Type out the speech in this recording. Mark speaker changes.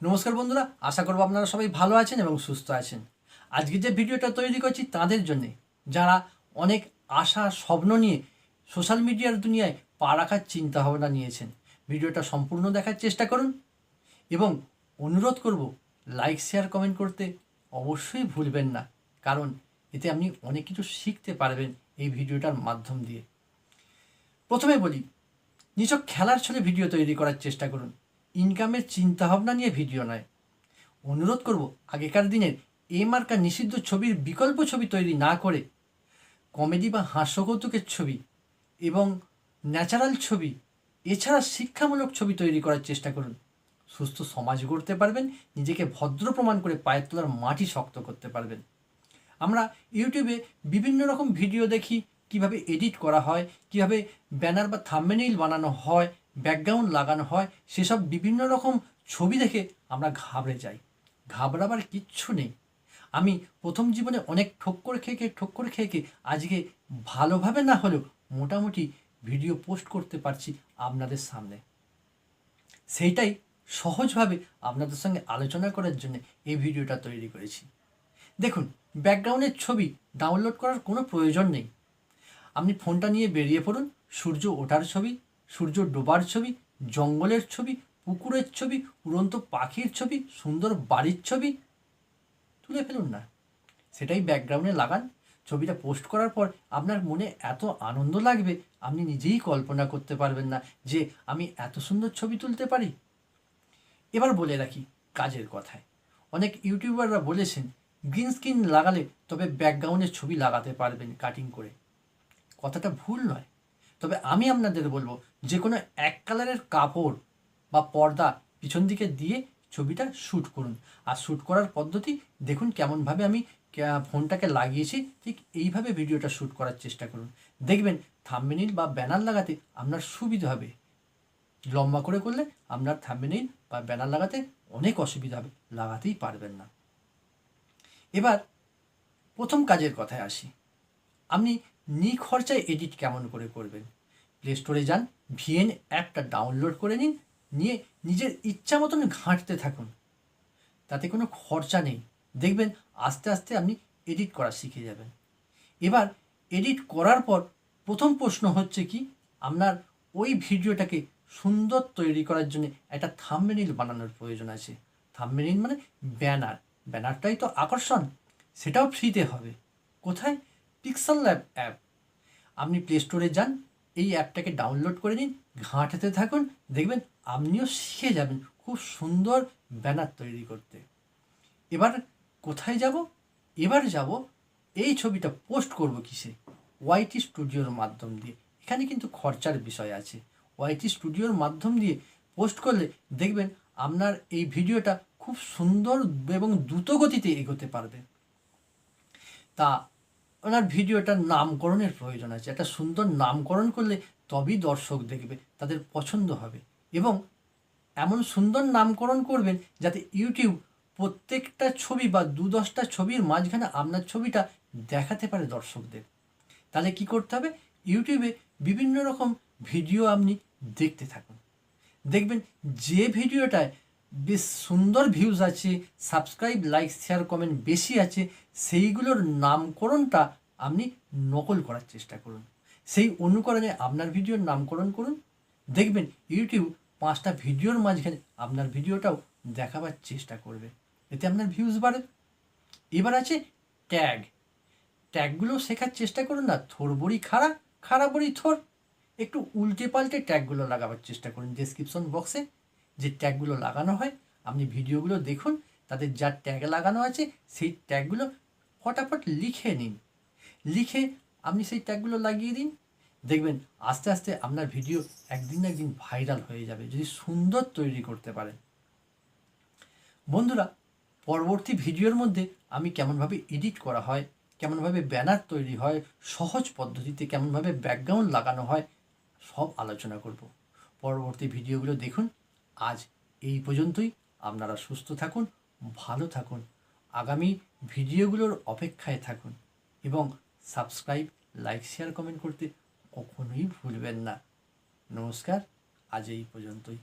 Speaker 1: নমস্কার বন্ধুরা, আশা করব আপনারা সবাই ভালো আছেন এবং সুস্থ আছেন। আজকে যে ভিডিওটা তৈরি করছি তাদের জন্যে, যারা অনেক আশা, স্বপ্ন নিয়ে সোশ্যাল মিডিয়ার দুনিয়ায় পা রাখার চিন্তাভাবনা নিয়েছেন, ভিডিওটা সম্পূর্ণ দেখার চেষ্টা করুন এবং অনুরোধ করব লাইক শেয়ার কমেন্ট করতে অবশ্যই ভুলবেন না, কারণ এতে আপনি অনেক কিছু শিখতে পারবেন এই ভিডিওটার মাধ্যম দিয়ে। প্রথমে বলি, নিছক খেলার ছলে ভিডিও তৈরি করার চেষ্টা করুন। ইনকামের চিন্তাভাবনা নিয়ে ভিডিও নয়। অনুরোধ করব, আগেকার দিনের এ মার্কা নিষিদ্ধ ছবির বিকল্প ছবি তৈরি না করে কমেডি বা হাস্যকৌতুকের ছবি এবং ন্যাচারাল ছবি, এছাড়া শিক্ষামূলক ছবি তৈরি করার চেষ্টা করুন। সুস্থ সমাজ গড়তে পারবেন, নিজেকে ভদ্র প্রমাণ করে পায়ের তোলার মাটি শক্ত করতে পারবেন। আমরা ইউটিউবে বিভিন্ন রকম ভিডিও দেখি, কীভাবে এডিট করা হয়, কীভাবে ব্যানার বা থাম্বনেইল বানানো হয় ব্যাকগ্রাউন্ড লাগানো হয়, সেসব বিভিন্ন রকম ছবি দেখে আমরা ঘাবড়ে যাই। ঘাবড়াবার কিচ্ছু নেই। আমি প্রথম জীবনে অনেক ঠক্কর খেয়ে খেয়ে ঠক্কর খেয়ে খেয়ে আজকে ভালোভাবে না হলেও মোটামুটি ভিডিও পোস্ট করতে পারছি আপনাদের সামনে। সেইটাই সহজভাবে আপনাদের সঙ্গে আলোচনা করার জন্য এই ভিডিওটা তৈরি করেছি। দেখুন, ব্যাকগ্রাউন্ডের ছবি ডাউনলোড করার কোনো প্রয়োজন নেই। আপনি ফোনটা নিয়ে বেরিয়ে পড়ুন, সূর্য ওঠার ছবি সূর্য ডোবার ছবি, জঙ্গলের ছবি, পুকুরের ছবি, উড়ন্ত পাখির ছবি, সুন্দর বাড়ির ছবি তুলে ফেলুন না। সেটাই ব্যাকগ্রাউন্ডে লাগান। ছবিটা পোস্ট করার পর আপনার মনে এত আনন্দ লাগবে, আপনি নিজেই কল্পনা করতে পারবেন না যে আমি এত সুন্দর ছবি তুলতে পারি। এবার বলে রাখি কাজের কথায়। অনেক ইউটিউবাররা বলেছেন, গ্রিন স্ক্রিন লাগালে তবে ব্যাকগ্রাউন্ডের ছবি লাগাতে পারবেন কাটিং করে। কথাটা ভুল নয়। তবে আমি আপনাদের বলব যে কোনো এক কালারের কাপড় বা পর্দা পিছন দিকে দিয়ে ছবিটা শ্যুট করুন। আর শ্যুট করার পদ্ধতি দেখুন কেমনভাবে আমি ফোনটাকে লাগিয়েছি, ঠিক এইভাবে ভিডিওটা শ্যুট করার চেষ্টা করুন। দেখবেন থাম্বনেইল বা ব্যানার লাগাতে আপনার সুবিধা হবে। লম্বা করে করলে আপনার থাম্বনেইল বা ব্যানার লাগাতে অনেক অসুবিধা হবে, লাগাতেই পারবেন না। এবার প্রথম কাজের কথায় আসি। আপনি নিখরচায় এডিট কেমন করে করবেন? প্লে স্টোরে যান, ভিএন অ্যাপটা ডাউনলোড করে নিন, নিয়ে নিজের ইচ্ছা মতন ঘাঁটতে থাকুন। তাতে কোনো খরচা নেই। দেখবেন আস্তে আস্তে আপনি এডিট করা শিখে যাবেন। এবার এডিট করার পর প্রথম প্রশ্ন হচ্ছে কি, আপনার ওই ভিডিওটাকে সুন্দর তৈরি করার জন্য একটা থাম্বনেইল বানানোর প্রয়োজন আছে। থাম্বনেইল মানে ব্যানার। ব্যানারটাই তো আকর্ষণ, সেটাও ফ্রিতে হবে। কোথায়? পিক্সেল ল্যাব অ্যাপ আপনি প্লে স্টোরে যান এই অ্যাপটাকে ডাউনলোড করে নিন, ঘাঁটাতে থাকুন, দেখবেন আপনিও শিখে যাবেন খুব সুন্দর ব্যানার তৈরি করতে। এবার কোথায় যাব? এবার যাব, এই ছবিটা পোস্ট করব কিসে? ওয়াইটি স্টুডিওর মাধ্যম দিয়ে। এখানে কিন্তু খরচার বিষয় আছে। ওয়াইটি স্টুডিওর মাধ্যম দিয়ে পোস্ট করলে দেখবেন আপনার এই ভিডিওটা খুব সুন্দর এবং দ্রুত গতিতে এগোতে পারবে। তা ওনার ভিডিওটার নামকরণের প্রয়োজন আছে। একটা সুন্দর নামকরণ করলে তবেই দর্শক দেখবে, তাদের পছন্দ হবে। এবং এমন সুন্দর নামকরণ করবেন যাতে ইউটিউব প্রত্যেকটা ছবি বা দু দশটা ছবির মাঝখানে আপনার ছবিটা দেখাতে পারে দর্শকদের। তাহলে কি করতে হবে? ইউটিউবে বিভিন্ন রকম ভিডিও আপনি দেখতে থাকুন। দেখবেন যে ভিডিওটায় বেশ সুন্দর ভিউজ আছে সাবস্ক্রাইব লাইক শেয়ার কমেন্ট বেশি আছে, সেইগুলোর নামকরণটা আপনি নকল করার চেষ্টা করুন। সেই অনুকরণে আপনার ভিডিওর নামকরণ করুন। দেখবেন ইউটিউব পাঁচটা ভিডিওর মাঝখানে আপনার ভিডিওটাও দেখাবার চেষ্টা করবে। এতে আপনার ভিউজ বাড়ে। এবার আছে ট্যাগ ট্যাগগুলো শেখার চেষ্টা করুন না, থোর বড়ি খাড়া খাড়া বড়ি থোর। একটু উল্টে পাল্টে ট্যাগগুলো লাগাবার চেষ্টা করুন ডেসক্রিপশন বক্সে যে ট্যাগগুলো লাগানো হয়, আপনি ভিডিওগুলো দেখুন তাদের যা ট্যাগ লাগানো আছে, সেই ট্যাগগুলো ফটাফট লিখে নিন। লিখে আপনি সেই ট্যাগগুলো লাগিয়ে দিন। দেখবেন আস্তে আস্তে আপনার ভিডিও একদিন না একদিন ভাইরাল হয়ে যাবে, যদি সুন্দর তৈরি করতে পারেন। বন্ধুরা, পরবর্তী ভিডিওর মধ্যে আমি কেমনভাবে এডিট করা হয়, কেমনভাবে ব্যানার তৈরি হয়, সহজ পদ্ধতিতে কেমনভাবে ব্যাকগ্রাউন্ড লাগানো হয়, সব আলোচনা করব। পরবর্তী ভিডিওগুলো দেখুন আজ এই পর্যন্তই। আপনারা সুস্থ থাকুন, ভালো থাকুন, আগামী ভিডিওগুলোর অপেক্ষায় থাকুন এবং সাবস্ক্রাইব, লাইক, শেয়ার, কমেন্ট করতে কখনোই ভুলবেন না। নমস্কার, আজ এই পর্যন্তই।